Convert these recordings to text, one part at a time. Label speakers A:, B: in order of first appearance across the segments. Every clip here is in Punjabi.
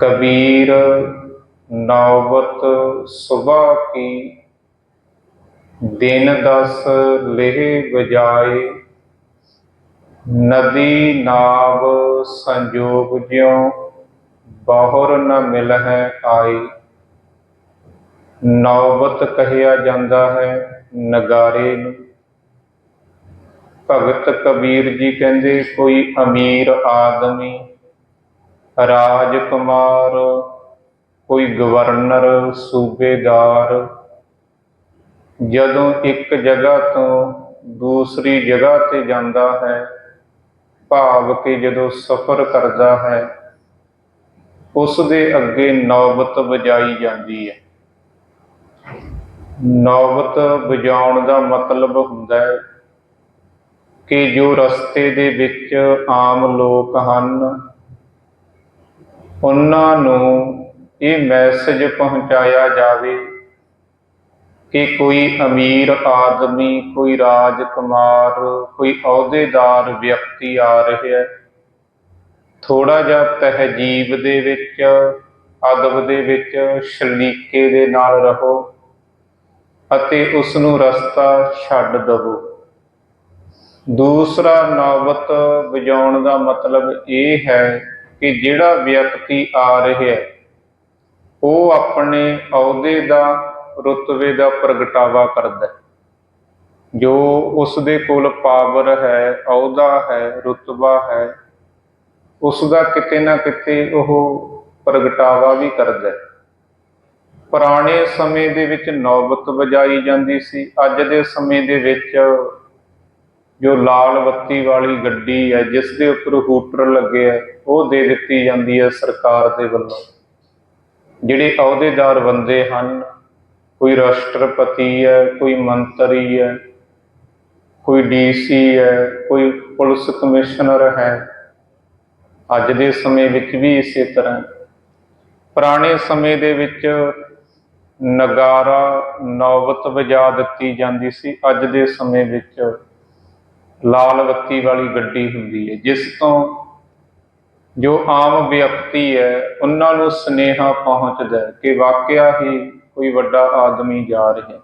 A: ਕਬੀਰ ਨੌਬਤ ਸੁਬਾ ਕੀ, ਦਿਨ ਦਸ ਲੇਹ ਬਜਾਏ ਨਦੀ ਨਾਵ ਸੰਜੋਗ ਜਿਉ, ਬਹੁਰ ਨ ਮਿਲ ਹੈ ਆਈ ਨੌਬਤ ਕਹਿਆ ਜਾਂਦਾ ਹੈ, ਨਗਾਰੇ ਨੂੰ। ਭਗਤ ਕਬੀਰ ਜੀ ਕਹਿੰਦੇ, ਕੋਈ ਅਮੀਰ ਆਦਮੀ ਰਾਜਕੁਮਾਰ ਕੋਈ ਗਵਰਨਰ, ਸੂਬੇਦਾਰ। ਜਦੋਂ ਇੱਕ ਜਗ੍ਹਾ ਤੋਂ ਦੂਸਰੀ ਜਗ੍ਹਾ ਤੇ ਜਾਂਦਾ ਹੈ, ਭਾਵ ਕਿ ਜਦੋਂ ਸਫ਼ਰ ਕਰਦਾ ਹੈ, ਉਸ ਦੇ ਅੱਗੇ ਨੌਬਤ ਵਜਾਈ ਜਾਂਦੀ ਹੈ। ਨੌਬਤ ਵਜਾਉਣ ਦਾ ਮਤਲਬ ਹੁੰਦਾ ਹੈ ਕਿ ਜੋ ਰਸਤੇ ਦੇ ਵਿੱਚ ਆਮ ਲੋਕ ਹਨ ਉਹਨਾਂ ਨੂੰ ਇਹ ਮੈਸੇਜ ਪਹੁੰਚਾਇਆ ਜਾਵੇ ਕਿ ਕੋਈ ਅਮੀਰ ਆਦਮੀ, ਕੋਈ ਰਾਜਕੁਮਾਰ, ਕੋਈ ਅਹੁਦੇਦਾਰ ਵਿਅਕਤੀ ਆ ਰਿਹਾ ਹੈ। ਥੋੜਾ ਜਿਹਾ ਤਹਿਜੀਬ ਦੇ ਵਿੱਚ, ਅਦਬ ਦੇ ਵਿੱਚ, ਸ਼ਲੀਕੇ ਦੇ ਨਾਲ ਰਹੋ ਅਤੇ ਉਸ ਨੂੰ ਰਸਤਾ ਛੱਡ ਦਵੋ। ਦੂਸਰਾ ਨੌਬਤ ਵਜਾਉਣ ਦਾ ਮਤਲਬ ਇਹ ਹੈ ਕਿ ਜਿਹੜਾ ਵਿਅਕਤੀ ਆ ਰਿਹਾ ਉਹ ਆਪਣੇ ਅਹੁਦੇ ਦਾ, ਰੁਤਬੇ ਦਾ ਪ੍ਰਗਟਾਵਾ ਕਰਦਾ ਜੋ ਉਸ ਦੇ ਕੋਲ ਪਾਵਰ ਹੈ, ਅਹੁਦਾ ਹੈ, ਰੁਤਬਾ ਹੈ ਉਸ ਦਾ ਕਿਤੇ ਨਾ ਕਿਤੇ ਉਹ ਪ੍ਰਗਟਾਵਾ ਵੀ ਕਰਦਾ ਪੁਰਾਣੇ ਸਮੇਂ ਦੇ ਵਿੱਚ ਨੌਬਤ ਵਜਾਈ ਜਾਂਦੀ ਸੀ, ਅੱਜ ਦੇ ਸਮੇਂ ਦੇ ਵਿੱਚ ਜੋ ਲਾਲ ਬੱਤੀ ਵਾਲੀ ਗੱਡੀ ਹੈ, ਜਿਸ ਦੇ ਉੱਪਰ ਹੂਟਰ ਲੱਗੇ ਹੈ ਉਹ ਦੇ ਦਿੱਤੀ ਜਾਂਦੀ ਹੈ ਸਰਕਾਰ ਦੇ ਵੱਲੋਂ। ਜਿਹੜੇ ਅਹੁਦੇਦਾਰ ਬੰਦੇ ਹਨ, ਕੋਈ ਰਾਸ਼ਟਰਪਤੀ ਹੈ, ਕੋਈ ਮੰਤਰੀ ਹੈ, ਕੋਈ ਡੀਸੀ ਹੈ, ਕੋਈ ਪੁਲਿਸ ਕਮਿਸ਼ਨਰ ਹੈ, ਅੱਜ ਦੇ ਸਮੇਂ ਵਿੱਚ ਵੀ ਇਸੇ ਤਰ੍ਹਾਂ। ਪੁਰਾਣੇ ਸਮੇਂ ਦੇ ਵਿੱਚ ਨਗਾਰਾ, ਨੌਬਤ ਵਜਾ ਦਿੱਤੀ ਜਾਂਦੀ ਸੀ, ਅੱਜ ਦੇ ਸਮੇਂ ਵਿੱਚ ਲਾਲ ਬੱਤੀ ਵਾਲੀ ਗੱਡੀ ਹੁੰਦੀ ਹੈ, ਜਿਸ ਤੋਂ ਜੋ ਆਮ ਵਿਅਕਤੀ ਹੈ, ਉਹਨਾਂ ਨੂੰ ਸਨੇਹਾ ਪਹੁੰਚਦਾ ਕਿ ਵਾਕਿਆ ਹੀ ਕੋਈ ਵੱਡਾ ਆਦਮੀ ਜਾ ਰਿਹਾ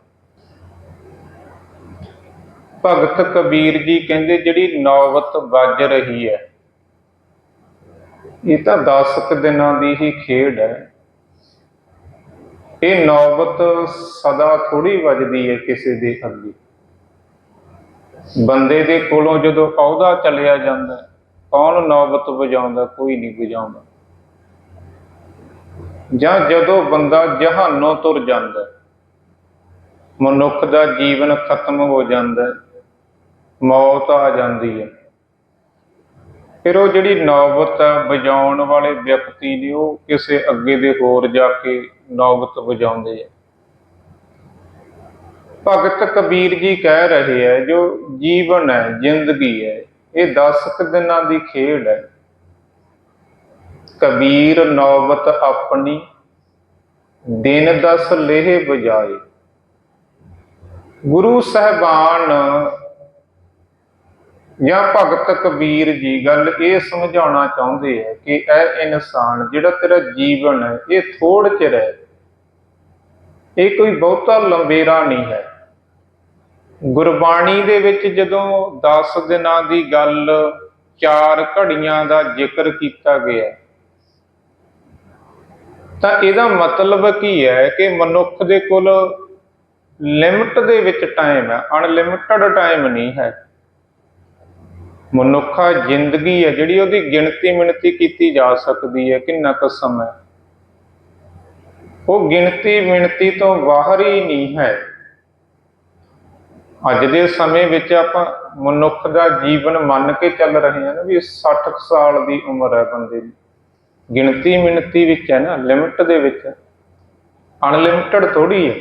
A: ਭਗਤ ਕਬੀਰ ਜੀ ਕਹਿੰਦੇ, ਜਿਹੜੀ ਨੌਬਤ ਵੱਜ ਰਹੀ ਹੈ, ਇਹ ਤਾਂ 10 ਦਿਨਾਂ ਦੀ ਹੀ ਖੇਡ ਹੈ। ਇਹ ਨੌਬਤ ਸਦਾ ਥੋੜੀ ਵੱਜਦੀ ਹੈ ਕਿਸੇ ਦੇ ਅੱਗੇ। ਬੰਦੇ ਦੇ ਕੋਲੋਂ ਜਦੋਂ ਅਹੁਦਾ ਚਲਿਆ ਜਾਂਦਾ, ਕੌਣ ਨੌਬਤ ਵਜਾਉਂਦਾ ਕੋਈ ਨਹੀਂ ਵਜਾਉਂਦਾ ਜਾਂ ਜਦੋਂ ਬੰਦਾ ਜਹਾਨੋਂ ਤੁਰ ਜਾਂਦਾ, ਮਨੁੱਖ ਦਾ ਜੀਵਨ ਖਤਮ ਹੋ ਜਾਂਦਾ, ਮੌਤ ਆ ਜਾਂਦੀ ਹੈ। ਫਿਰ ਉਹ ਜਿਹੜੀ ਨੌਬਤ ਹੈ ਵਜਾਉਣ ਵਾਲੇ ਵਿਅਕਤੀ ਨੇ ਉਹ ਕਿਸੇ ਅੱਗੇ ਦੇ ਹੋਰ ਜਾ ਕੇ ਨੌਬਤ ਵਜਾਉਂਦੇ ਆ। ਭਗਤ ਕਬੀਰ ਜੀ ਕਹਿ ਰਹੇ ਹੈ, ਜੋ ਜੀਵਨ ਹੈ, ਜ਼ਿੰਦਗੀ ਹੈ, ਇਹ 10 ਕ ਦਿਨਾਂ ਦੀ ਖੇਡ ਹੈ। ਕਬੀਰ ਨੌਬਤ ਆਪਣੀ, ਦਿਨ ਦਸ ਲੇਹ ਬਜਾਏ ਗੁਰੂ ਸਹਿਬਾਨ ਜਾਂ ਭਗਤ ਕਬੀਰ ਜੀ ਗੱਲ ਇਹ ਸਮਝਾਉਣਾ ਚਾਹੁੰਦੇ ਹੈ ਕਿ ਇਹ ਇਨਸਾਨ ਜਿਹੜਾ ਤੇਰਾ ਜੀਵਨ ਹੈ, ਇਹ ਥੋੜ ਚ ਹੈ ਇਹ ਕੋਈ ਬਹੁਤਾ ਲੰਬੇਰਾ ਨਹੀਂ ਹੈ। ਗੁਰਬਾਣੀ ਦੇ ਵਿੱਚ ਜਦੋਂ 10 ਦਿਨਾਂ ਦੀ ਗੱਲ, ਚਾਰ ਘੜੀਆਂ ਦਾ ਜ਼ਿਕਰ ਕੀਤਾ ਗਿਆ, ਤਾਂ ਇਹਦਾ ਮਤਲਬ ਕੀ ਹੈ ਕਿ ਮਨੁੱਖ ਦੇ ਕੋਲ ਲਿਮਟ ਦੇ ਵਿੱਚ ਟਾਈਮ ਹੈ ਅਨਲਿਮਿਟਡ ਟਾਈਮ ਨਹੀਂ ਹੈ। ਮਨੁੱਖਾ ਜ਼ਿੰਦਗੀ ਹੈ, ਜਿਹੜੀ ਉਹਦੀ ਗਿਣਤੀ ਮਿਣਤੀ ਕੀਤੀ ਜਾ ਸਕਦੀ ਹੈ, ਕਿੰਨਾ ਕੁ ਸਮਾਂ ਉਹ ਗਿਣਤੀ ਮਿਣਤੀ ਤੋਂ ਬਾਹਰ ਹੀ ਨਹੀਂ ਹੈ। ਅੱਜ ਦੇ ਸਮੇਂ ਵਿੱਚ ਆਪਾਂ ਮਨੁੱਖ ਦਾ ਜੀਵਨ ਮੰਨ ਕੇ ਚੱਲ ਰਹੇ ਹਾਂ ਨਾ ਵੀ 60 ਸਾਲ ਦੀ ਉਮਰ ਹੈ ਬੰਦੇ ਦੀ। ਗਿਣਤੀ ਮਿਣਤੀ ਵਿੱਚ ਹੈ ਨਾ ਲਿਮਟ ਦੇ ਵਿੱਚ। ਅਨਲਿਮਟਡ ਥੋੜੀ ਹੈ।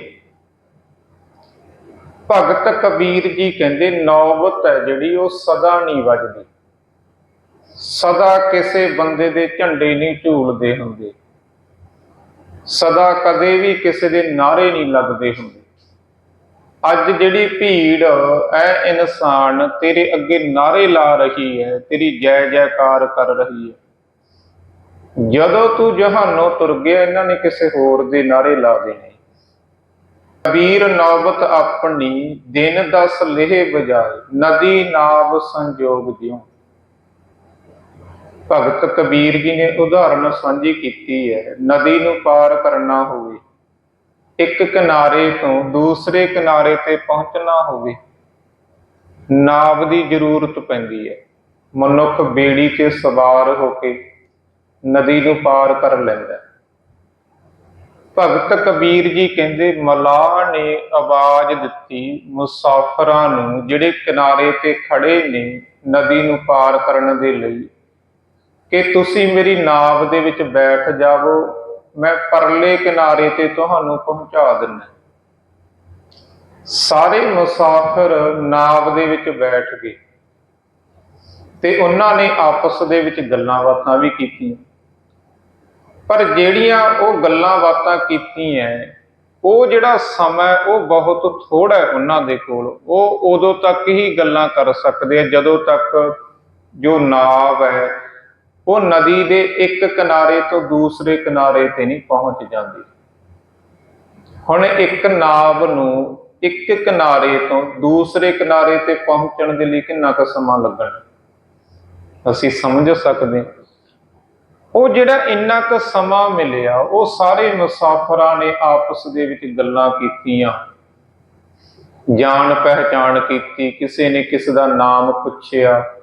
A: ਭਗਤ ਕਬੀਰ ਜੀ ਕਹਿੰਦੇ, ਨੌਬਤ ਹੈ ਜਿਹੜੀ, ਉਹ ਸਦਾ ਨਹੀਂ ਵੱਜਦੀ। ਸਦਾ ਕਿਸੇ ਬੰਦੇ ਦੇ ਝੰਡੇ ਨਹੀਂ ਝੂਲਦੇ ਹੁੰਦੇ। ਸਦਾ ਕਦੇ ਵੀ ਕਿਸੇ ਦੇ ਨਾਰੇ ਨਹੀਂ ਲੱਗਦੇ ਹੁੰਦੇ। ਅੱਜ ਜਿਹੜੀ ਭੀੜ ਐ ਇਨਸਾਨ ਤੇਰੇ ਅੱਗੇ ਨਾਰੇ ਲਾ ਰਹੀ ਹੈ ਤੇਰੀ ਜੈ ਜੈਕਾਰ ਕਰ ਰਹੀ ਹੈ ਜਦੋਂ ਤੂੰ ਜਹਾਨੋਂ ਤੁਰ ਗਿਆ, ਇਹਨਾਂ ਨੇ ਕਿਸੇ ਹੋਰ ਦੇ ਨਾਰੇ ਲਾ ਦੇਣੇ। ਕਬੀਰ ਨੌਬਤ ਆਪਣੀ, ਦਿਨ ਦਾ ਲੇਹ ਬਜਾਏ ਨਦੀ ਨਾਵ ਸੰਜੋਗ ਜਿਉ ਭਗਤ ਕਬੀਰ ਜੀ ਨੇ ਉਦਾਹਰਨ ਸਾਂਝੀ ਕੀਤੀ ਹੈ ਨਦੀ ਨੂੰ ਪਾਰ ਕਰਨਾ ਹੋਵੇ। ਇੱਕ ਕਿਨਾਰੇ ਤੋਂ ਦੂਸਰੇ ਕਿਨਾਰੇ ਤੇ ਪਹੁੰਚਣਾ ਹੋਵੇ, ਨਾਵ ਦੀ ਜ਼ਰੂਰਤ ਪੈਂਦੀ ਹੈ। ਮਨੁੱਖ ਬੇੜੀ ਤੇ ਸਵਾਰ ਹੋ ਕੇ ਨਦੀ ਨੂੰ ਪਾਰ ਕਰ ਲੈਂਦਾ ਭਗਤ ਕਬੀਰ ਜੀ ਕਹਿੰਦੇ, ਮਲਾਹ ਨੇ ਆਵਾਜ਼ ਦਿੱਤੀ, ਮੁਸਾਫਰਾਂ ਨੂੰ ਜਿਹੜੇ ਕਿਨਾਰੇ ਤੇ ਖੜੇ ਨੇ ਨਦੀ ਨੂੰ ਪਾਰ ਕਰਨ ਦੇ ਲਈ, ਕਿ ਤੁਸੀਂ ਮੇਰੀ ਨਾਵ ਦੇ ਵਿੱਚ ਬੈਠ ਜਾਵੋ ਮੈਂ ਪਰਲੇ ਕਿਨਾਰੇ ਤੇ ਤੁਹਾਨੂੰ ਪਹੁੰਚਾ ਦਿੰਦਾ ਸਾਰੇ ਮੁਸਾਫਰ ਨਾਵ ਦੇ ਵਿੱਚ ਬੈਠ ਗਏ ਤੇ ਉਹਨਾਂ ਨੇ ਆਪਸ ਦੇ ਵਿੱਚ ਗੱਲਾਂ ਬਾਤਾਂ ਵੀ ਕੀਤੀਆਂ। ਪਰ ਜਿਹੜੀਆਂ ਉਹ ਗੱਲਾਂ ਬਾਤਾਂ ਕੀਤੀਆਂ, ਉਹ ਜਿਹੜਾ ਸਮਾਂ ਉਹ ਬਹੁਤ ਥੋੜਾ ਹੈ ਉਹਨਾਂ ਦੇ ਕੋਲ। ਉਹ ਉਦੋਂ ਤੱਕ ਹੀ ਗੱਲਾਂ ਕਰ ਸਕਦੇ ਆ, ਜਦੋਂ ਤੱਕ ਜੋ ਨਾਵ ਹੈ ਉਹ ਨਦੀ ਦੇ ਇੱਕ ਕਿਨਾਰੇ ਤੋਂ ਦੂਸਰੇ ਕਿਨਾਰੇ ਤੇ ਨਹੀਂ ਪਹੁੰਚ ਜਾਂਦੀ। ਹੁਣ ਇੱਕ ਨਾਵ ਨੂੰ ਇੱਕ ਕਿਨਾਰੇ ਤੋਂ ਦੂਸਰੇ ਕਿਨਾਰੇ ਤੇ ਪਹੁੰਚਣ ਦੇ ਲਈ ਕਿੰਨਾ ਕੁ ਸਮਾਂ ਲੱਗਣਾ? ਅਸੀਂ ਸਮਝ ਸਕਦੇ। ਉਹ ਜਿਹੜਾ ਇੰਨਾ ਕੁ ਸਮਾਂ ਮਿਲਿਆ, ਉਹ ਸਾਰੇ ਮੁਸਾਫਰਾਂ ਨੇ ਆਪਸ ਦੇ ਵਿੱਚ ਗੱਲਾਂ ਕੀਤੀਆਂ। ਜਾਣ ਪਹਿਚਾਣ ਕੀਤੀ, ਕਿਸੇ ਨੇ ਕਿਸ ਦਾ ਨਾਮ ਪੁੱਛਿਆ।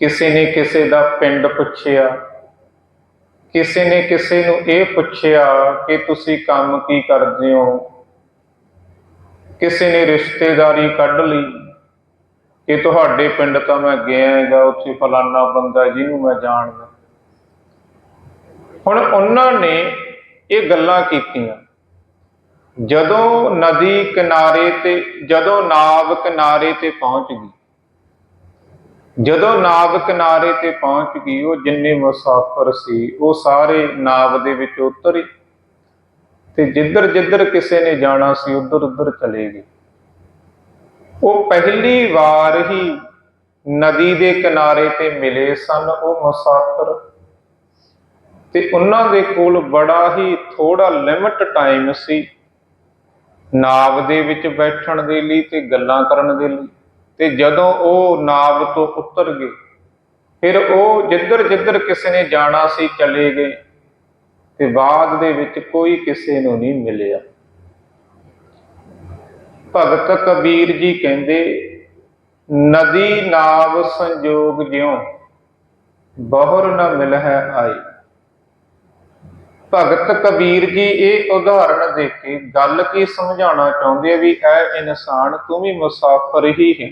A: ਕਿਸੇ ਨੇ ਕਿਸੇ ਦਾ ਪਿੰਡ ਪੁੱਛਿਆ, ਕਿਸੇ ਨੇ ਕਿਸੇ ਨੂੰ ਇਹ ਪੁੱਛਿਆ ਕਿ ਤੁਸੀਂ ਕੰਮ ਕੀ ਕਰਦੇ ਹੋ? ਕਿਸੇ ਨੇ ਰਿਸ਼ਤੇਦਾਰੀ ਕੱਢ ਲਈ, ਕਿ ਤੁਹਾਡੇ ਪਿੰਡ ਤਾਂ ਮੈਂ ਗਿਆ ਹੈਗਾ, ਉੱਥੇ ਫਲਾਨਾ ਬੰਦਾ ਜਿਹਨੂੰ ਮੈਂ ਜਾਣਦਾ। ਹੁਣ ਉਹਨਾਂ ਨੇ ਇਹ ਗੱਲਾਂ ਕੀਤੀਆਂ। ਜਦੋਂ ਨਦੀ ਕਿਨਾਰੇ ਤੇ, ਜਦੋਂ ਨਾਵ ਕਿਨਾਰੇ ਤੇ ਪਹੁੰਚ ਗਈ ਜਦੋਂ ਨਾਵ ਕਿਨਾਰੇ ਤੇ ਪਹੁੰਚ ਗਈ, ਉਹ ਜਿੰਨੇ ਮੁਸਾਫਰ ਸੀ, ਉਹ ਸਾਰੇ ਨਾਵ ਦੇ ਵਿੱਚ ਉਤਰੇ ਤੇ ਜਿੱਧਰ ਜਿੱਧਰ ਕਿਸੇ ਨੇ ਜਾਣਾ ਸੀ ਉਧਰ ਉਧਰ ਚਲੇ ਗਏ। ਉਹ ਪਹਿਲੀ ਵਾਰ ਹੀ ਨਦੀ ਦੇ ਕਿਨਾਰੇ ਤੇ ਮਿਲੇ ਸਨ ਉਹ ਮੁਸਾਫਰ ਤੇ ਉਹਨਾਂ ਦੇ ਕੋਲ ਬੜਾ ਹੀ ਥੋੜਾ ਲਿਮਟ ਟਾਈਮ ਸੀ ਨਾਵ ਦੇ ਵਿੱਚ ਬੈਠਣ ਦੇ ਲਈ ਤੇ ਗੱਲਾਂ ਕਰਨ ਦੇ ਲਈ। ਤੇ ਜਦੋਂ ਉਹ ਨਾਵ ਤੋਂ ਉਤਰ ਗਏ, ਫਿਰ ਉਹ ਜਿੱਧਰ ਜਿੱਧਰ ਕਿਸੇ ਨੇ ਜਾਣਾ ਸੀ ਚਲੇ ਗਏ ਤੇ ਬਾਅਦ ਦੇ ਵਿੱਚ ਕੋਈ ਕਿਸੇ ਨੂੰ ਨਹੀਂ ਮਿਲਿਆ। ਭਗਤ ਕਬੀਰ ਜੀ ਕਹਿੰਦੇ, ਨਦੀ ਨਾਵ ਸੰਜੋਗ ਜਿਉ ਬਹੁਰ ਨ ਮਿਲ ਹੈ ਆਈ। ਭਗਤ ਕਬੀਰ ਜੀ ਇਹ ਉਦਾਹਰਣ ਦੇ ਕੇ ਗੱਲ ਕੀ ਸਮਝਾਉਣਾ ਚਾਹੁੰਦੇ ਆ ਵੀ ਇਹ ਇਨਸਾਨ ਤੂੰ ਵੀ ਮੁਸਾਫਰ ਹੀ ਹੈ।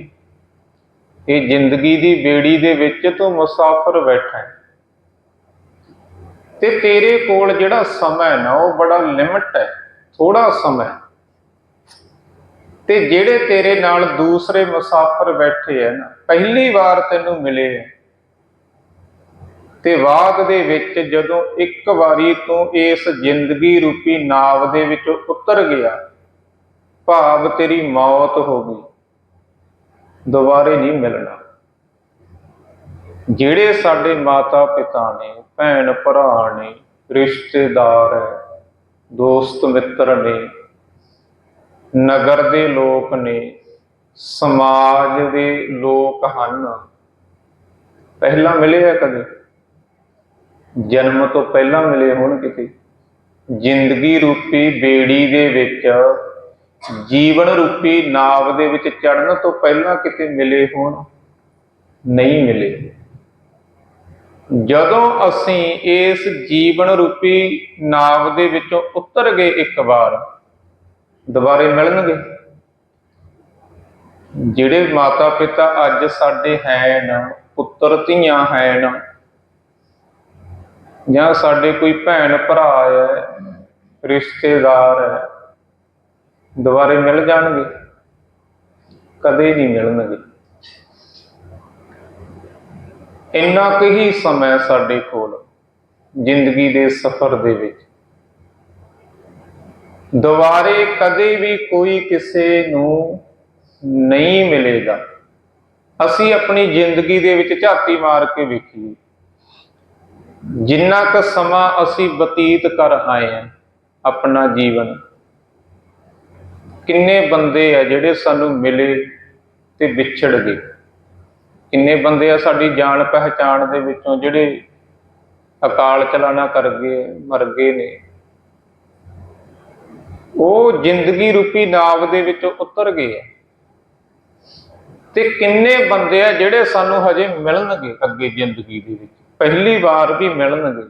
A: ਇਹ ਜ਼ਿੰਦਗੀ ਦੀ ਬੇੜੀ ਦੇ ਵਿੱਚ ਤੂੰ ਮੁਸਾਫਰ ਬੈਠਾ ਹੈ। ਤੇ ਤੇਰੇ ਕੋਲ ਜਿਹੜਾ ਸਮਾਂ ਹੈ ਨਾ, ਉਹ ਬੜਾ ਲਿਮਟ ਹੈ ਥੋੜਾ ਸਮਾਂ ਤੇ ਜਿਹੜੇ ਤੇਰੇ ਨਾਲ ਦੂਸਰੇ ਮੁਸਾਫਰ ਬੈਠੇ ਆ ਨਾ, ਪਹਿਲੀ ਵਾਰ ਤੈਨੂੰ ਮਿਲੇ ਆ ਤੇ ਬਾਅਦ ਦੇ ਵਿੱਚ ਜਦੋਂ ਇੱਕ ਵਾਰੀ ਤੂੰ ਇਸ ਜ਼ਿੰਦਗੀ ਰੂਪੀ ਨਾਵ ਦੇ ਵਿੱਚ ਉਤਰ ਗਿਆ, ਭਾਵ ਤੇਰੀ ਮੌਤ ਹੋ ਗਈ। ਦੁਬਾਰੇ ਨਹੀਂ ਮਿਲਣਾ। ਜਿਹੜੇ ਸਾਡੇ ਮਾਤਾ ਪਿਤਾ ਨੇ, ਭੈਣ ਭਰਾ ਨੇ, ਰਿਸ਼ਤੇਦਾਰ ਹੈ, ਦੋਸਤ ਮਿੱਤਰ ਨੇ, ਨਗਰ ਦੇ ਲੋਕ ਨੇ, ਸਮਾਜ ਦੇ ਲੋਕ ਹਨ, ਪਹਿਲਾਂ ਮਿਲੇ ਹੈ ਕਦੇ? ਜਨਮ ਤੋਂ ਪਹਿਲਾਂ ਮਿਲੇ ਹੋਣ ਕਿਤੇ? ਜ਼ਿੰਦਗੀ ਰੂਪੀ ਬੇੜੀ ਦੇ ਵਿੱਚ ਜੀਵਨ ਰੂਪੀ ਨਾਵ ਦੇ ਵਿੱਚ ਚੜਨ ਤੋਂ ਪਹਿਲਾਂ ਕਿਤੇ ਮਿਲੇ ਹੋਣ? ਨਹੀਂ ਮਿਲੇ। ਜਦੋਂ ਅਸੀਂ ਇਸ ਜੀਵਨ ਰੂਪੀ ਨਾਵ ਦੇ ਵਿੱਚੋਂ ਉਤਰ ਗਏ ਇੱਕ ਵਾਰ, ਦੁਬਾਰੇ ਮਿਲਣਗੇ? ਜਿਹੜੇ ਮਾਤਾ ਪਿਤਾ ਅੱਜ ਸਾਡੇ ਹਨ ਪੁੱਤਰ ਧੀਆਂ ਹਨ ਜਾਂ ਸਾਡੇ ਕੋਈ ਭੈਣ ਭਰਾ ਹੈ, ਰਿਸ਼ਤੇਦਾਰ ਹੈ ਦੁਬਾਰੇ ਮਿਲ ਜਾਣਗੇ। ਕਦੇ ਨਹੀਂ ਮਿਲਣਗੇ। ਇੰਨਾ ਕੁ ਹੀ ਸਮਾਂ ਸਾਡੇ ਕੋਲ, ਜ਼ਿੰਦਗੀ ਦੇ ਸਫ਼ਰ ਦੇ ਵਿੱਚ। ਦੁਬਾਰੇ ਕਦੇ ਵੀ ਕੋਈ ਕਿਸੇ ਨੂੰ ਨਹੀਂ ਮਿਲੇਗਾ। ਅਸੀਂ ਆਪਣੀ ਜ਼ਿੰਦਗੀ ਦੇ ਵਿੱਚ ਝਾਤੀ ਮਾਰ ਕੇ ਵੇਖੀਏ। ਜਿੰਨਾ ਕੁ ਸਮਾਂ ਅਸੀਂ ਬਤੀਤ ਕਰ ਆਏ ਹਾਂ ਆਪਣਾ ਜੀਵਨ ਕਿੰਨੇ ਬੰਦੇ ਆ ਜਿਹੜੇ ਸਾਨੂੰ ਮਿਲੇ ਤੇ ਵਿਛੜ ਗਏ? ਕਿੰਨੇ ਬੰਦੇ ਆ ਸਾਡੀ ਜਾਣ ਪਹਿਚਾਣ ਦੇ ਵਿੱਚੋਂ ਜਿਹੜੇ ਅਕਾਲ ਚਲਾਣਾ ਕਰ ਗਏ, ਮਰ ਗਏ ਨੇ? ਉਹ ਜ਼ਿੰਦਗੀ ਰੂਪੀ ਨਾਵ ਦੇ ਵਿੱਚ ਉਤਰ ਗਏ ਆ। ਤੇ ਕਿੰਨੇ ਬੰਦੇ ਆ ਜਿਹੜੇ ਸਾਨੂੰ ਹਜੇ ਮਿਲਣਗੇ ਅੱਗੇ ਜ਼ਿੰਦਗੀ ਦੇ ਵਿੱਚ? ਪਹਿਲੀ ਵਾਰ ਵੀ ਮਿਲਣਗੇ।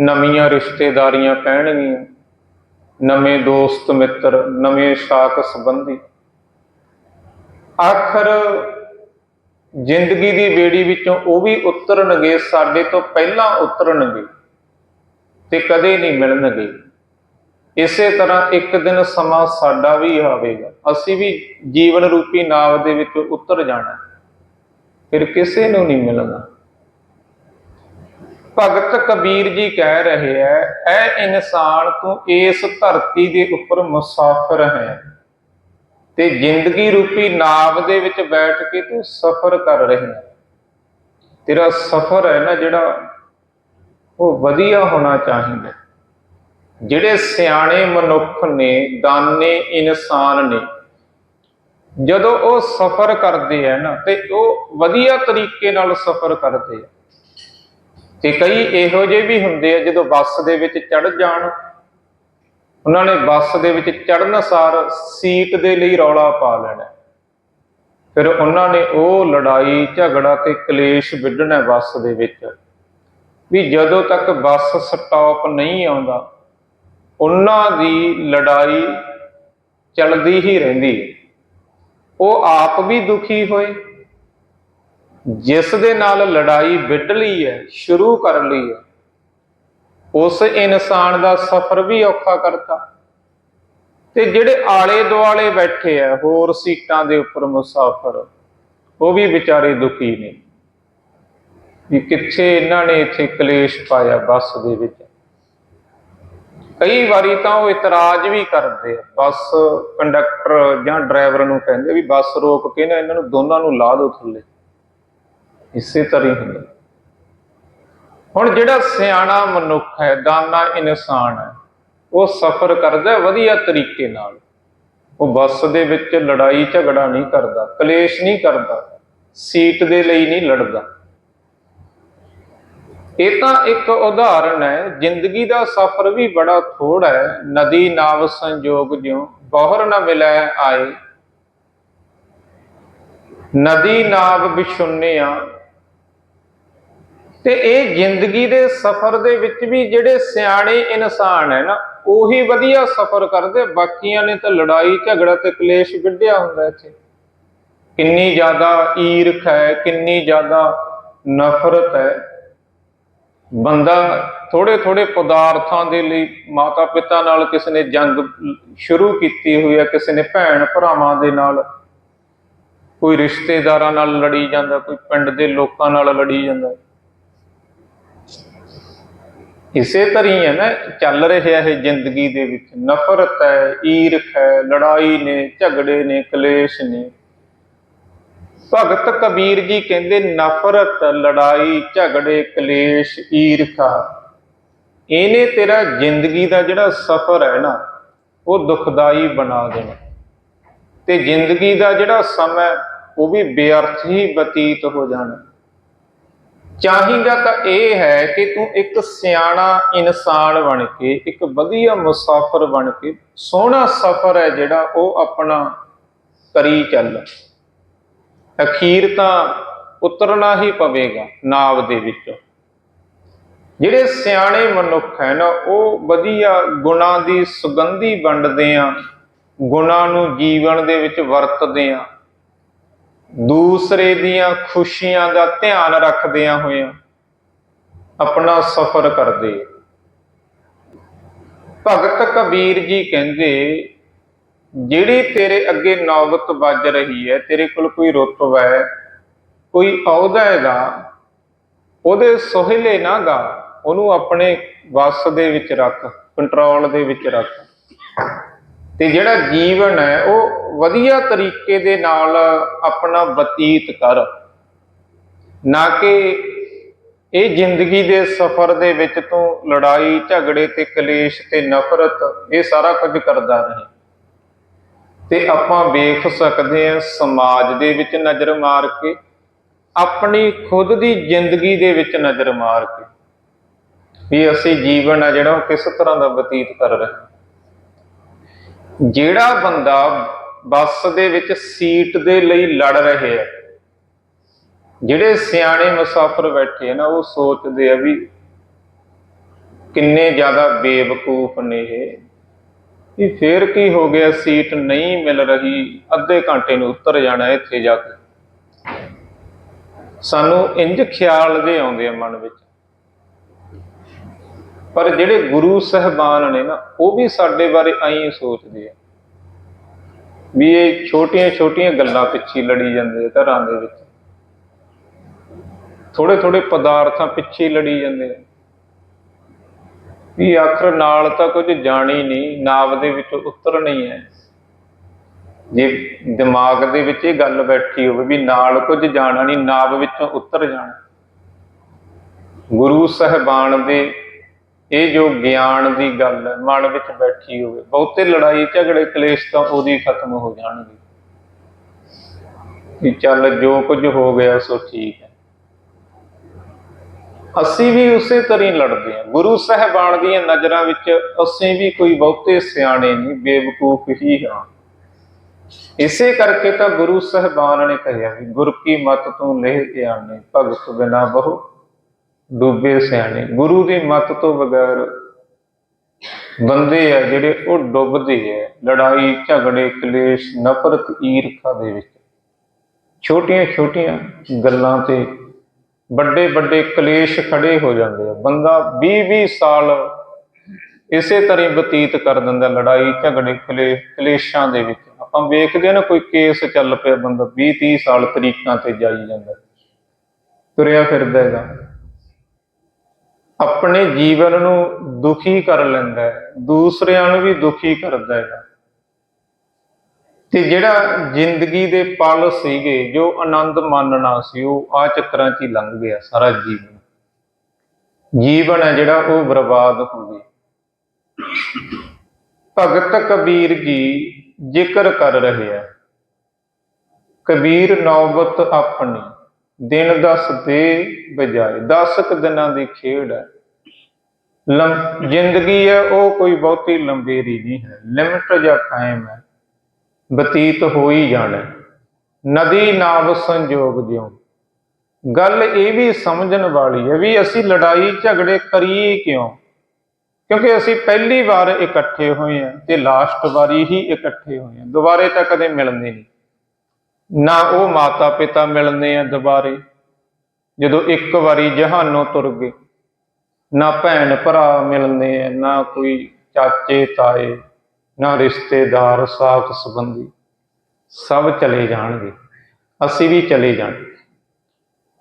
A: ਨਵੀਆਂ ਰਿਸ਼ਤੇਦਾਰੀਆਂ ਪੈਣਗੀਆਂ ਨਵੇਂ ਦੋਸਤ ਮਿੱਤਰ, ਨਵੇਂ ਸਾਕ ਸੰਬੰਧੀ। ਆਖਰ ਜ਼ਿੰਦਗੀ ਦੀ ਬੇੜੀ ਵਿੱਚੋਂ ਉਹ ਵੀ ਉਤਰਨਗੇ, ਸਾਡੇ ਤੋਂ ਪਹਿਲਾਂ ਉਤਰਨਗੇ ਤੇ ਕਦੇ ਨਹੀਂ ਮਿਲਣਗੇ। ਇਸੇ ਤਰ੍ਹਾਂ ਇੱਕ ਦਿਨ ਸਮਾਂ ਸਾਡਾ ਵੀ ਆਵੇਗਾ। ਅਸੀਂ ਵੀ ਜੀਵਨ ਰੂਪੀ ਨਾਵ ਦੇ ਵਿੱਚ ਉਤਰ ਜਾਣਾ। ਫਿਰ ਕਿਸੇ ਨੂੰ ਨਹੀਂ ਮਿਲਣਾ। ਭਗਤ ਕਬੀਰ ਜੀ ਕਹਿ ਰਹੇ ਐ ਐ ਇਨਸਾਨ ਤੂੰ ਇਸ ਧਰਤੀ ਦੇ ਉੱਪਰ ਮੁਸਾਫਰ ਹੈ। ਤੇ ਜ਼ਿੰਦਗੀ ਰੂਪੀ ਨਾਵ ਦੇ ਵਿੱਚ ਬੈਠ ਕੇ ਤੂੰ ਸਫ਼ਰ ਕਰ ਰਿਹਾ ਤੇਰਾ ਸਫ਼ਰ ਹੈ ਨਾ ਜਿਹੜਾ ਉਹ ਵਧੀਆ ਹੋਣਾ ਚਾਹੀਦਾ ਜਿਹੜੇ ਸਿਆਣੇ ਮਨੁੱਖ ਨੇ, ਦਾਨੇ ਇਨਸਾਨ ਨੇ, ਜਦੋਂ ਉਹ ਸਫ਼ਰ ਕਰਦੇ ਆ ਨਾ, ਤੇ ਉਹ ਵਧੀਆ ਤਰੀਕੇ ਨਾਲ ਸਫ਼ਰ ਕਰਦੇ ਆ ਤੇ ਕਈ ਇਹੋ ਜਿਹੇ ਵੀ ਹੁੰਦੇ ਆ ਜਦੋਂ ਬੱਸ ਦੇ ਵਿੱਚ ਚੜ ਜਾਣ। ਉਹਨਾਂ ਨੇ ਬੱਸ ਦੇ ਵਿੱਚ ਚੜਨ ਸਾਰ ਸੀਟ ਦੇ ਲਈ ਰੌਲਾ ਪਾ ਲੈਣਾ। ਫਿਰ ਉਹਨਾਂ ਨੇ ਉਹ ਲੜਾਈ, ਝਗੜਾ ਤੇ ਕਲੇਸ਼ ਵਿੱਢਣਾ ਬੱਸ ਦੇ ਵਿੱਚ। ਵੀ ਜਦੋਂ ਤੱਕ ਬੱਸ ਸਟਾਪ ਨਹੀਂ ਆਉਂਦਾ, ਉਹਨਾਂ ਦੀ ਲੜਾਈ ਚੱਲਦੀ ਹੀ ਰਹਿੰਦੀ। ਉਹ ਆਪ ਵੀ ਦੁਖੀ ਹੋਏ। ਜਿਸ ਦੇ ਨਾਲ ਲੜਾਈ ਵਿੱਢ ਲਈ ਹੈ, ਸ਼ੁਰੂ ਕਰ ਲਈ ਹੈ। ਉਸ ਇਨਸਾਨ ਦਾ ਸਫ਼ਰ ਵੀ ਔਖਾ ਕਰਤਾ। ਤੇ ਜਿਹੜੇ ਆਲੇ ਦੁਆਲੇ ਬੈਠੇ ਆ ਹੋਰ ਸੀਟਾਂ ਦੇ ਉੱਪਰ ਮੁਸਾਫਰ, ਉਹ ਵੀ ਵਿਚਾਰੇ ਦੁਖੀ ਨੇ। ਵੀ ਕਿੱਥੇ ਇਹਨਾਂ ਨੇ ਇੱਥੇ ਕਲੇਸ਼ ਪਾਇਆ ਬੱਸ ਦੇ ਵਿੱਚ। ਕਈ ਵਾਰੀ ਤਾਂ ਉਹ ਇਤਰਾਜ਼ ਵੀ ਕਰਦੇ ਆ। ਬੱਸ ਕੰਡਕਟਰ ਜਾਂ ਡਰਾਈਵਰ ਨੂੰ ਕਹਿੰਦੇ ਵੀ ਬੱਸ ਰੋਕ ਕੇ ਨਾ ਇਹਨਾਂ ਨੂੰ ਦੋਨਾਂ ਨੂੰ ਲਾ ਦਿਓ ਥੱਲੇ। ਇਸੇ ਤਰ੍ਹਾਂ ਹੀ ਹੁੰਦਾ। ਹੁਣ ਜਿਹੜਾ ਸਿਆਣਾ ਮਨੁੱਖ ਹੈ, ਦਾਨਾ ਇਨਸਾਨ ਹੈ, ਉਹ ਸਫ਼ਰ ਕਰਦਾ ਵਧੀਆ ਤਰੀਕੇ ਨਾਲ। ਉਹ ਬੱਸ ਦੇ ਵਿੱਚ ਲੜਾਈ ਝਗੜਾ ਨਹੀਂ ਕਰਦਾ, ਕਲੇਸ਼ ਨਹੀਂ ਕਰਦਾ, ਸੀਟ ਦੇ ਲਈ ਨਹੀਂ ਲੜਦਾ। ਇਹ ਤਾਂ ਇੱਕ ਉਦਾਹਰਣ ਹੈ, ਜ਼ਿੰਦਗੀ ਦਾ ਸਫ਼ਰ ਵੀ ਬੜਾ ਥੋੜਾ ਹੈ, ਨਦੀ ਨਾਵ ਸੰਜੋਗ ਜਿਉ ਬਹੁਰ ਨਾ ਮਿਲੈ ਆਏ। ਨਦੀ ਨਾਵ ਵਿਛੁੰਨਿਆ ਤੇ ਇਹ ਜ਼ਿੰਦਗੀ ਦੇ ਸਫ਼ਰ ਦੇ ਵਿੱਚ ਵੀ ਜਿਹੜੇ ਸਿਆਣੇ ਇਨਸਾਨ ਹੈ ਨਾ, ਉਹੀ ਵਧੀਆ ਸਫ਼ਰ ਕਰਦੇ, ਬਾਕੀਆਂ ਨੇ ਤਾਂ ਲੜਾਈ, ਝਗੜਾ ਤੇ ਕਲੇਸ਼ ਵਿੱਢਿਆ ਹੁੰਦਾ ਇੱਥੇ। ਕਿੰਨੀ ਜ਼ਿਆਦਾ ਈਰਖ ਹੈ, ਕਿੰਨੀ ਜ਼ਿਆਦਾ ਨਫ਼ਰਤ ਹੈ। ਬੰਦਾ ਥੋੜੇ ਥੋੜੇ ਪਦਾਰਥਾਂ ਦੇ ਲਈ ਮਾਤਾ ਪਿਤਾ ਨਾਲ ਕਿਸੇ ਨੇ ਜੰਗ ਸ਼ੁਰੂ ਕੀਤੀ ਹੋਈ ਹੈ, ਕਿਸੇ ਨੇ ਭੈਣ ਭਰਾਵਾਂ ਦੇ ਨਾਲ। ਕੋਈ ਰਿਸ਼ਤੇਦਾਰਾਂ ਨਾਲ ਲੜੀ ਜਾਂਦਾ, ਕੋਈ ਪਿੰਡ ਦੇ ਲੋਕਾਂ ਨਾਲ ਲੜੀ ਜਾਂਦਾ। ਇਸੇ ਤਰ੍ਹਾਂ ਹੀ ਹੈ ਨਾ, ਚੱਲ ਰਿਹਾ ਇਹ ਜ਼ਿੰਦਗੀ ਦੇ ਵਿੱਚ। ਨਫ਼ਰਤ ਹੈ, ਈਰਖ ਹੈ, ਲੜਾਈ ਨੇ, ਝਗੜੇ ਨੇ, ਕਲੇਸ਼ ਨੇ। ਭਗਤ ਕਬੀਰ ਜੀ ਕਹਿੰਦੇ, ਨਫ਼ਰਤ, ਲੜਾਈ, ਝਗੜੇ, ਕਲੇਸ਼, ਈਰਖਾ ਇਹਨੇ ਤੇਰਾ ਜ਼ਿੰਦਗੀ ਦਾ ਜਿਹੜਾ ਸਫ਼ਰ ਹੈ ਨਾ, ਉਹ ਦੁਖਦਾਈ ਬਣਾ ਦੇਣਾ। ਤੇ ਜ਼ਿੰਦਗੀ ਦਾ ਜਿਹੜਾ ਸਮਾਂ ਉਹ ਵੀ ਬੇਅਰਥ ਹੀ ਬਤੀਤ ਹੋ ਜਾਣਾ। ਚਾਹੀਦਾ ਤਾਂ ਇਹ ਹੈ ਕਿ ਤੂੰ ਇੱਕ ਸਿਆਣਾ ਇਨਸਾਨ ਬਣ ਕੇ, ਇੱਕ ਵਧੀਆ ਮੁਸਾਫਰ ਬਣ ਕੇ, ਸੋਹਣਾ ਸਫ਼ਰ ਹੈ ਜਿਹੜਾ ਉਹ ਆਪਣਾ ਕਰੀ ਚੱਲ। ਅਖੀਰ ਤਾਂ ਉਤਰਨਾ ਹੀ ਪਵੇਗਾ ਨਾਵ ਦੇ ਵਿੱਚੋਂ। ਜਿਹੜੇ ਸਿਆਣੇ ਮਨੁੱਖ ਹੈ ਨਾ, ਉਹ ਵਧੀਆ ਗੁਣਾਂ ਦੀ ਸੁਗੰਧੀ ਵੰਡਦੇ ਆ, ਗੁਣਾਂ ਨੂੰ ਜੀਵਨ ਦੇ ਵਿੱਚ ਵਰਤਦੇ ਆ। ਦੂਸਰੇ ਦੀਆਂ ਖੁਸ਼ੀਆਂ ਦਾ ਧਿਆਨ ਰੱਖਦਿਆਂ ਹੋਇਆਂ ਆਪਣਾ ਸਫ਼ਰ ਕਰਦੇ। ਭਗਤ ਕਬੀਰ ਜੀ ਕਹਿੰਦੇ, ਜਿਹੜੀ ਤੇਰੇ ਅੱਗੇ ਨੌਬਤ ਵੱਜ ਰਹੀ ਹੈ, ਤੇਰੇ ਕੋਲ ਕੋਈ ਰੁਤਬਾ ਹੈ ਕੋਈ ਅਹੁਦਾ ਹੈਗਾ, ਉਹਦੇ ਸੋਹਿਲੇ ਨਾ ਗਾ, ਉਹਨੂੰ ਆਪਣੇ ਵੱਸ ਦੇ ਵਿੱਚ ਰੱਖ ਕੰਟਰੋਲ ਦੇ ਵਿੱਚ ਰੱਖ। ਤੇ ਜਿਹੜਾ ਜੀਵਨ ਹੈ, ਉਹ ਵਧੀਆ ਤਰੀਕੇ ਦੇ ਨਾਲ ਆਪਣਾ ਬਤੀਤ ਕਰ। ਨਾ ਕਿ ਇਹ ਜ਼ਿੰਦਗੀ ਦੇ ਸਫ਼ਰ ਦੇ ਵਿੱਚ ਤੋਂ ਲੜਾਈ, ਝਗੜੇ ਤੇ ਕਲੇਸ਼ ਤੇ ਨਫ਼ਰਤ, ਇਹ ਸਾਰਾ ਕੁਝ ਕਰਦਾ ਰਹੇ। ਤੇ ਆਪਾਂ ਵੇਖ ਸਕਦੇ ਹਾਂ ਸਮਾਜ ਦੇ ਵਿੱਚ ਨਜ਼ਰ ਮਾਰ ਕੇ, ਆਪਣੀ ਖੁਦ ਦੀ ਜ਼ਿੰਦਗੀ ਦੇ ਵਿੱਚ ਨਜ਼ਰ ਮਾਰ ਕੇ, ਵੀ ਅਸੀਂ ਜੀਵਨ ਆ ਜਿਹੜਾ ਉਹ ਕਿਸ ਤਰ੍ਹਾਂ ਦਾ ਬਤੀਤ ਕਰ ਰਹੇ ਜਿਹੜਾ ਬੰਦਾ ਬੱਸ ਦੇ ਵਿੱਚ ਸੀਟ ਦੇ ਲਈ ਲੜ ਰਹੇ ਆ, ਜਿਹੜੇ ਸਿਆਣੇ ਮੁਸਾਫਰ ਬੈਠੇ ਆ ਨਾ, ਉਹ ਸੋਚਦੇ ਆ ਵੀ ਕਿੰਨੇ ਜ਼ਿਆਦਾ ਬੇਵਕੂਫ ਨੇ ਇਹ। ਵੀ ਫੇਰ ਕੀ ਹੋ ਗਿਆ, ਸੀਟ ਨਹੀਂ ਮਿਲ ਰਹੀ, ਅੱਧੇ ਘੰਟੇ ਨੂੰ ਉੱਤਰ ਜਾਣਾ ਇੱਥੇ ਜਾ ਕੇ। ਸਾਨੂੰ ਇੰਜ ਖਿਆਲ ਦੇ ਆਉਂਦੇ ਆ ਮਨ ਵਿੱਚ। ਪਰ ਜਿਹੜੇ ਗੁਰੂ ਸਹਿਬਾਨ ਨੇ ਨਾ, ਉਹ ਵੀ ਸਾਡੇ ਬਾਰੇ ਐਂ ਸੋਚਦੇ ਆ। ਵੀ ਇਹ ਛੋਟੀਆਂ ਛੋਟੀਆਂ ਗੱਲਾਂ ਪਿੱਛੇ ਲੜੀ ਜਾਂਦੇ ਆ ਘਰਾਂ ਦੇ ਵਿੱਚ। ਥੋੜੇ ਥੋੜੇ ਪਦਾਰਥਾਂ ਪਿੱਛੇ ਲੜੀ ਜਾਂਦੇ ਆ। ਵੀ ਆਖਰ ਨਾਲ ਤਾਂ ਕੁਝ ਜਾਣੀ ਨਹੀਂ, ਨਾਵ ਦੇ ਵਿੱਚੋਂ ਉਤਰਨੀ ਹੈ। ਜੇ ਦਿਮਾਗ ਦੇ ਵਿੱਚ ਇਹ ਗੱਲ ਬੈਠੀ ਹੋਵੇ ਵੀ ਨਾਲ ਕੁਝ ਜਾਣਾ ਨਹੀਂ, ਨਾਵ ਵਿੱਚੋਂ ਉਤਰ ਜਾਣਾ। ਗੁਰੂ ਸਹਿਬਾਨ ਦੇ ਇਹ ਜੋ ਗਿਆਨ ਦੀ ਗੱਲ ਹੈ, ਮਨ ਵਿੱਚ ਬੈਠੀ ਹੋਵੇ, ਬਹੁਤੇ ਲੜਾਈ ਝਗੜੇ ਕਲੇਸ਼ ਤਾਂ ਉਹਦੀ ਖਤਮ ਹੋ ਜਾਣਗੇ। ਵੀ ਚੱਲ ਜੋ ਕੁਝ ਹੋ ਗਿਆ, ਸੋ ਠੀਕ ਹੈ। ਅਸੀਂ ਵੀ ਉਸੇ ਤਰ੍ਹਾਂ ਹੀ ਲੜਦੇ ਹਾਂ। ਗੁਰੂ ਸਾਹਿਬਾਨ ਦੀਆਂ ਨਜ਼ਰਾਂ ਵਿੱਚ ਅਸੀਂ ਵੀ ਕੋਈ ਬਹੁਤੇ ਸਿਆਣੇ ਨਹੀਂ, ਬੇਵਕੂਫ ਹੀ ਹਾਂ। ਇਸੇ ਕਰਕੇ ਤਾਂ ਗੁਰੂ ਸਾਹਿਬਾਨ ਨੇ ਕਿਹਾ ਵੀ, ਗੁਰ ਕੀ ਮਤ ਤੋਂ ਲਹਿ ਗਿਆਨੇ ਭਗਤ ਬਿਨਾ ਬਹੁ। ਡੂਬੇ ਸਿਆਣੇ। ਗੁਰੂ ਦੀ ਮਤ ਤੋਂ ਬਗੈਰ ਬੰਦੇ ਆ ਜਿਹੜੇ ਉਹ ਡੁੱਬਦੇ ਆ। ਲੜਾਈ, ਝਗੜੇ, ਕਲੇਸ਼, ਨਫ਼ਰਤ, ਈਰਖਾ ਦੇ ਵਿੱਚ। ਛੋਟੀਆਂ ਛੋਟੀਆਂ ਗੱਲਾਂ ਤੇ ਵੱਡੇ ਵੱਡੇ ਕਲੇਸ਼ ਖੜੇ ਹੋ ਜਾਂਦੇ ਆ। ਬੰਦਾ 20 20 ਸਾਲ ਇਸੇ ਤਰ੍ਹਾਂ ਬਤੀਤ ਕਰ ਦਿੰਦਾ ਲੜਾਈ, ਝਗੜੇ ਕਲੇ ਕਲੇਸ਼ਾਂ ਦੇ ਵਿੱਚ। ਆਪਾਂ ਵੇਖਦੇ ਆ ਨਾ, ਕੋਈ ਕੇਸ ਚੱਲ ਪਿਆ, ਬੰਦਾ 20 30 ਸਾਲ ਤਰੀਕਾਂ ਤੇ ਜਾਈ ਜਾਂਦਾ। ਤੁਰਿਆ ਫਿਰਦਾ ਹੈਗਾ। ਆਪਣੇ ਜੀਵਨ ਨੂੰ ਦੁਖੀ ਕਰ ਲੈਂਦਾ ਹੈ, ਦੂਸਰਿਆਂ ਨੂੰ ਵੀ ਦੁਖੀ ਕਰਦਾ ਹੈ ਤੇ ਜਿਹੜਾ ਜ਼ਿੰਦਗੀ ਦੇ ਪਲ ਸੀਗੇ, ਜੋ ਆਨੰਦ ਮਾਨਣਾ ਸੀ, ਉਹ ਆ ਚੱਕਰਾਂ 'ਚ ਹੀ ਲੰਘ ਗਿਆ ਸਾਰਾ ਜੀਵਨ। ਜੀਵਨ ਹੈ ਜਿਹੜਾ ਉਹ ਬਰਬਾਦ ਹੋ ਗਿਆ। ਭਗਤ ਕਬੀਰ ਜੀ ਜ਼ਿਕਰ ਕਰ ਰਹੇ ਆ, ਕਬੀਰ ਨੌਬਤ ਆਪਣੀ ਦਿਨ ਦਸ ਦੇ ਬਜਾਏ 10 ਕੁ ਦਿਨਾਂ ਦੀ ਖੇਡ ਹੈ। ਲੰ ਜ਼ਿੰਦਗੀ ਹੈ, ਉਹ ਕੋਈ ਬਹੁਤੀ ਲੰਬੇਰੀ ਨਹੀਂ ਹੈ। ਲਿਮਟ ਜਾਂ ਟਾਈਮ ਹੈ, ਬਤੀਤ ਹੋ ਹੀ ਜਾਣਾ ਨਦੀ ਨਾਵ ਸੰਜੋਗ ਦਿਓ ਗੱਲ ਇਹ ਵੀ ਸਮਝਣ ਵਾਲੀ ਹੈ ਵੀ ਅਸੀਂ ਲੜਾਈ ਝਗੜੇ ਕਰੀਏ ਕਿਉਂ? ਕਿਉਂਕਿ ਅਸੀਂ ਪਹਿਲੀ ਵਾਰ ਇਕੱਠੇ ਹੋਏ ਹਾਂ ਤੇ ਲਾਸਟ ਵਾਰੀ ਹੀ ਇਕੱਠੇ ਹੋਏ ਹਾਂ। ਦੁਬਾਰੇ ਤਾਂ ਕਦੇ ਮਿਲਣੇ ਨਹੀਂ। ਨਾ ਉਹ ਮਾਤਾ ਪਿਤਾ ਮਿਲਦੇ ਆ ਦੁਬਾਰੇ, ਜਦੋਂ ਇੱਕ ਵਾਰੀ ਜਹਾਨੋਂ ਤੁਰ ਗਏ। ਨਾ ਭੈਣ ਭਰਾ ਮਿਲਦੇ ਆ, ਨਾ ਕੋਈ ਚਾਚੇ, ਤਾਏ, ਨਾ ਰਿਸ਼ਤੇਦਾਰ, ਸਾਖ ਸੰਬੰਧੀ। ਸਭ ਚਲੇ ਜਾਣਗੇ, ਅਸੀਂ ਵੀ ਚਲੇ ਜਾਣਗੇ।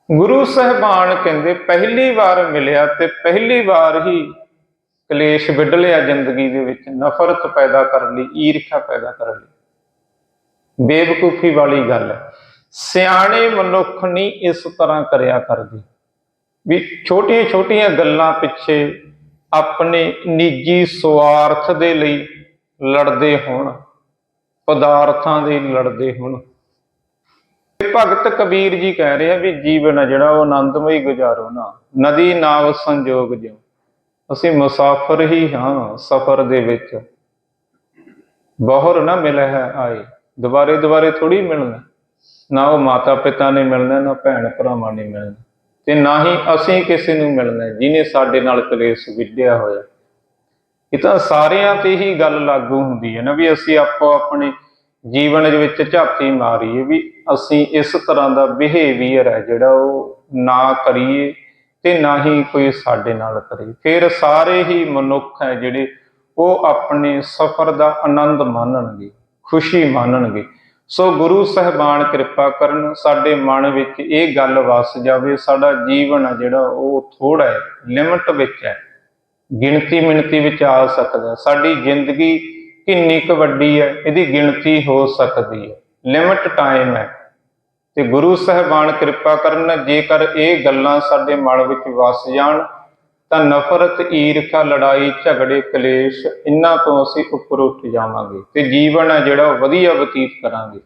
A: ਗੁਰੂ ਸਾਹਿਬਾਨ ਕਹਿੰਦੇ, ਪਹਿਲੀ ਵਾਰ ਮਿਲਿਆ ਤੇ ਪਹਿਲੀ ਵਾਰ ਹੀ ਕਲੇਸ਼ ਵਿੱਢ ਲਿਆ ਜ਼ਿੰਦਗੀ ਦੇ ਵਿੱਚ, ਨਫ਼ਰਤ ਪੈਦਾ ਕਰਨ ਲਈ, ਈਰਖਾ ਪੈਦਾ ਕਰਨ ਲਈ। ਬੇਵਕੂਫੀ ਵਾਲੀ ਗੱਲ ਹੈ। ਸਿਆਣੇ ਮਨੁੱਖ ਨਹੀਂ ਇਸ ਤਰ੍ਹਾਂ ਕਰਿਆ ਕਰਦੇ। ਵੀ ਛੋਟੀਆਂ ਛੋਟੀਆਂ ਗੱਲਾਂ ਪਿੱਛੇ ਆਪਣੇ ਨਿੱਜੀ ਸਵਾਰਥ ਦੇ ਲਈ ਲੜਦੇ ਹੋਣ, ਪਦਾਰਥਾਂ ਦੇ ਲੜਦੇ ਹੋਣ। ਭਗਤ ਕਬੀਰ ਜੀ ਕਹਿ ਰਹੇ ਆ ਵੀ ਜੀਵਨ ਆ ਜਿਹੜਾ, ਉਹ ਆਨੰਦਮਈ ਗੁਜ਼ਾਰੋ ਨਾ। ਨਦੀ ਨਾਵ ਸੰਜੋਗ ਜਿਉ। ਅਸੀਂ ਮੁਸਾਫਰ ਹੀ ਹਾਂ ਸਫ਼ਰ ਦੇ ਵਿੱਚ। ਬਹੁਰ ਨਾ ਮਿਲਿਆ ਹੈ ਆਏ। ਦੁਬਾਰੇ ਦੁਬਾਰੇ ਥੋੜੀ ਮਿਲਣਾ। ਨਾ ਉਹ ਮਾਤਾ ਪਿਤਾ ਨੇ ਮਿਲਣਾ ਨਾ ਭੈਣ ਭਰਾਵਾਂ ਨੇ ਮਿਲਣਾ। ਤੇ ਨਾ ਹੀ ਅਸੀਂ ਕਿਸੇ ਨੂੰ ਮਿਲਣਾ ਹੈ, ਜਿਹਨੇ ਸਾਡੇ ਨਾਲ ਕਲੇਸ਼ ਵਿੱਢਿਆ ਹੋਇਆ। ਇਹ ਤਾਂ ਸਾਰਿਆਂ ਤੇ ਹੀ ਗੱਲ ਲਾਗੂ ਹੁੰਦੀ ਹੈ ਨਾ ਵੀ ਅਸੀਂ ਆਪੋ ਆਪਣੇ ਜੀਵਨ ਦੇ ਵਿੱਚ ਝਾਤੀ ਮਾਰੀਏ ਵੀ ਅਸੀਂ ਇਸ ਤਰ੍ਹਾਂ ਦਾ ਬਿਹੇਵੀਅਰ ਹੈ ਜਿਹੜਾ ਉਹ ਨਾ ਕਰੀਏ ਤੇ ਨਾ ਹੀ ਕੋਈ ਸਾਡੇ ਨਾਲ ਕਰੇ। ਫਿਰ ਸਾਰੇ ਹੀ ਮਨੁੱਖ ਹੈ ਜਿਹੜੇ ਉਹ ਆਪਣੇ ਸਫ਼ਰ ਦਾ ਆਨੰਦ ਮਾਣਨਗੇ। ਖੁਸ਼ੀ ਮਾਣਨਗੇ ਸੋ ਗੁਰੂ ਸਾਹਿਬਾਨ ਕਿਰਪਾ ਕਰਨ, ਸਾਡੇ ਮਨ ਵਿੱਚ ਇਹ ਗੱਲ ਵਸ ਜਾਵੇ, ਸਾਡਾ ਜੀਵਨ ਆ ਜਿਹੜਾ, ਉਹ ਥੋੜਾ ਹੈ, ਲਿਮਟ ਵਿੱਚ ਹੈ। ਗਿਣਤੀ ਮਿਣਤੀ ਵਿੱਚ ਆ ਸਕਦਾ ਸਾਡੀ ਜ਼ਿੰਦਗੀ ਕਿੰਨੀ ਕੁ ਵੱਡੀ ਹੈ, ਇਹਦੀ ਗਿਣਤੀ ਹੋ ਸਕਦੀ ਹੈ। ਲਿਮਟ ਟਾਈਮ ਹੈ। ਤੇ ਗੁਰੂ ਸਾਹਿਬਾਨ ਕਿਰਪਾ ਕਰਨ, ਜੇਕਰ ਇਹ ਗੱਲਾਂ ਸਾਡੇ ਮਨ ਵਿੱਚ ਵਸ ਜਾਣ ਤਾਂ ਨਫ਼ਰਤ, ਈਰਖਾ, ਲੜਾਈ, ਝਗੜੇ, ਕਲੇਸ਼ ਇਹਨਾਂ ਤੋਂ ਅਸੀਂ ਉੱਪਰ ਉੱਠ ਜਾਵਾਂਗੇ ਤੇ ਜੀਵਨ ਹੈ ਜਿਹੜਾ ਉਹ ਵਧੀਆ ਬਤੀਤ ਕਰਾਂਗੇ।